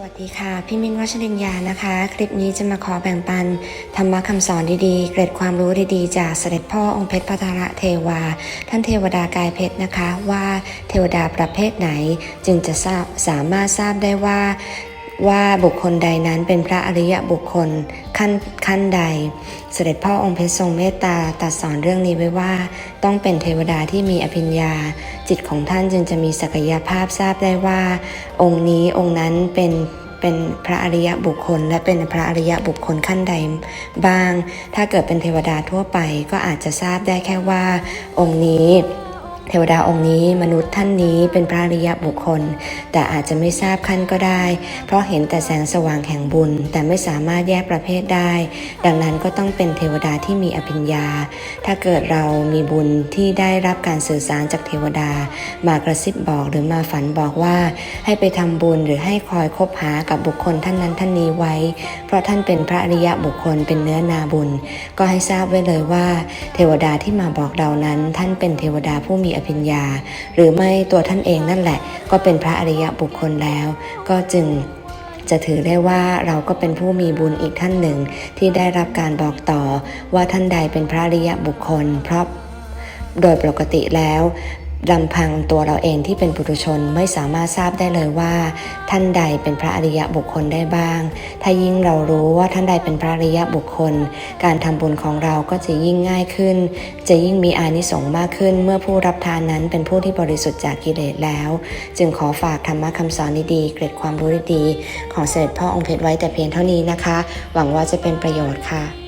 สวัสดีค่ะ พี่มินวัชรินยานะคะ คลิปนี้จะมาขอแบ่งปัน ธรรมะคำสอนดีๆ เกร็ดความรู้ดีๆ จากเสด็จพ่อองค์เพชรพัทระเทวา ท่านเทวดากายเพชรนะคะ ว่าเทวดาประเภทไหน จึงจะทราบสามารถทราบได้ว่า ว่าบุคคลใดนั้นเป็นพระอริยบุคคลขั้นขั้นใด เสด็จพ่อองค์เพชรทรงเมตตาตรัดสอนเรื่องนี้ไว้ว่า ต้องเป็นเทวดาที่มีอภิญญา จิตของท่านจึงจะมีศักยภาพทราบได้ว่า องค์นี้องค์นั้นเป็นเป็นพระอริยบุคคล และเป็นพระอริยบุคคลขั้นใดบ้าง ถ้าเกิดเป็นเทวดาทั่วไปก็อาจจะทราบได้แค่ว่า องค์นี้ เทวดาองค์นี้มนุษย์ท่านนี้เป็นพระอริยบุคคล แต่อาจจะไม่ทราบขั้นก็ได้ เพราะเห็นแต่แสงสว่างแห่งบุญ แต่ไม่สามารถแยกประเภทได้ ดังนั้นก็ต้องเป็นเทวดาที่มีอภิญญา ถ้าเกิดเรามีบุญที่ได้รับการสื่อสารจากเทวดา มากระซิบบอกหรือมาฝันบอกว่า ให้ไปทำบุญหรือให้คอยคบหากับบุคคลท่านนั้นท่านนี้ไว้ เพราะท่านเป็นพระอริยบุคคลเป็นเนื้อนาบุญ ก็ให้ทราบไว้เลยว่า เทวดาที่มาบอกเรานั้น ท่านเป็นเทวดาผู้มีอภิญญา หรือไม่ตัวท่านเองนั่นแหละ ก็เป็นพระอริยบุคคลแล้ว ก็จึงจะถือได้ว่าเราก็เป็นผู้มีบุญอีกท่านหนึ่ง ที่ได้รับการบอกต่อว่าท่านใดเป็นพระอริยบุคคลเพราะโดยปกติแล้ว ลำพังตัวเราเองที่เป็นปุถุชนไม่สามารถทราบได้เลยว่า ท่านใดเป็นพระอริยบุคคลได้บ้าง ถ้ายิ่งเรารู้ว่าท่านใดเป็นพระอริยบุคคล การทำบุญของเราก็จะยิ่งง่ายขึ้น จะยิ่งมีอานิสงส์มากขึ้น เมื่อผู้รับทานนั้นเป็นผู้ที่บริสุทธิ์จากกิเลสแล้ว จึงขอฝากธรรมะคำสอนดีๆเกร็ดความรู้ดีๆของเสด็จพ่อองค์เพชรไว้แต่เพียงเท่านี้นะคะ หวังว่าจะเป็นประโยชน์ค่ะ